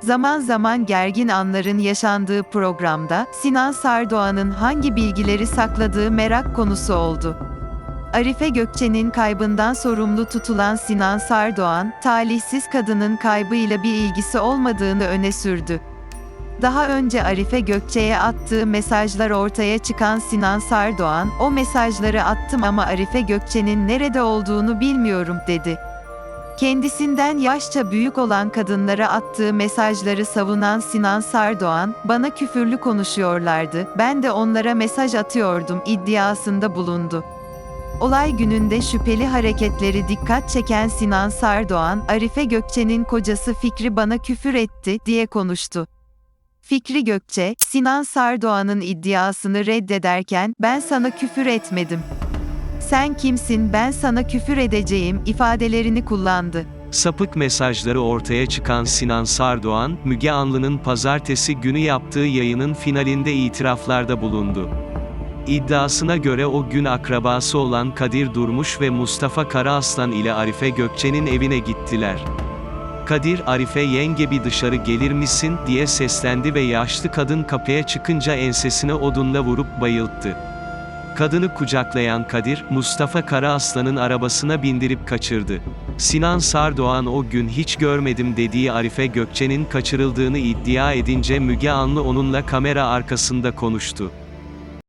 Zaman zaman gergin anların yaşandığı programda, Sinan Sardoğan'ın hangi bilgileri sakladığı merak konusu oldu. Arife Gökçe'nin kaybından sorumlu tutulan Sinan Sardoğan, talihsiz kadının kaybıyla bir ilgisi olmadığını öne sürdü. Daha önce Arife Gökçe'ye attığı mesajlar ortaya çıkan Sinan Sardoğan, o mesajları attım ama Arife Gökçe'nin nerede olduğunu bilmiyorum dedi. Kendisinden yaşça büyük olan kadınlara attığı mesajları savunan Sinan Sardoğan, bana küfürlü konuşuyorlardı, ben de onlara mesaj atıyordum iddiasında bulundu. Olay gününde şüpheli hareketleri dikkat çeken Sinan Sardoğan, Arife Gökçe'nin kocası Fikri bana küfür etti diye konuştu. Fikri Gökçe, Sinan Sardoğan'ın iddiasını reddederken, ben sana küfür etmedim. Sen kimsin ben sana küfür edeceğim ifadelerini kullandı. Sapık mesajları ortaya çıkan Sinan Sardoğan, Müge Anlı'nın pazartesi günü yaptığı yayının finalinde itiraflarda bulundu. İddiasına göre o gün akrabası olan Kadir Durmuş ve Mustafa Karaaslan ile Arife Gökçe'nin evine gittiler. Kadir, Arife yenge bir dışarı gelir misin, diye seslendi ve yaşlı kadın kapıya çıkınca ensesine odunla vurup bayılttı. Kadını kucaklayan Kadir, Mustafa Karaaslan'ın arabasına bindirip kaçırdı. Sinan Sardoğan o gün hiç görmedim dediği Arife Gökçe'nin kaçırıldığını iddia edince Müge Anlı onunla kamera arkasında konuştu.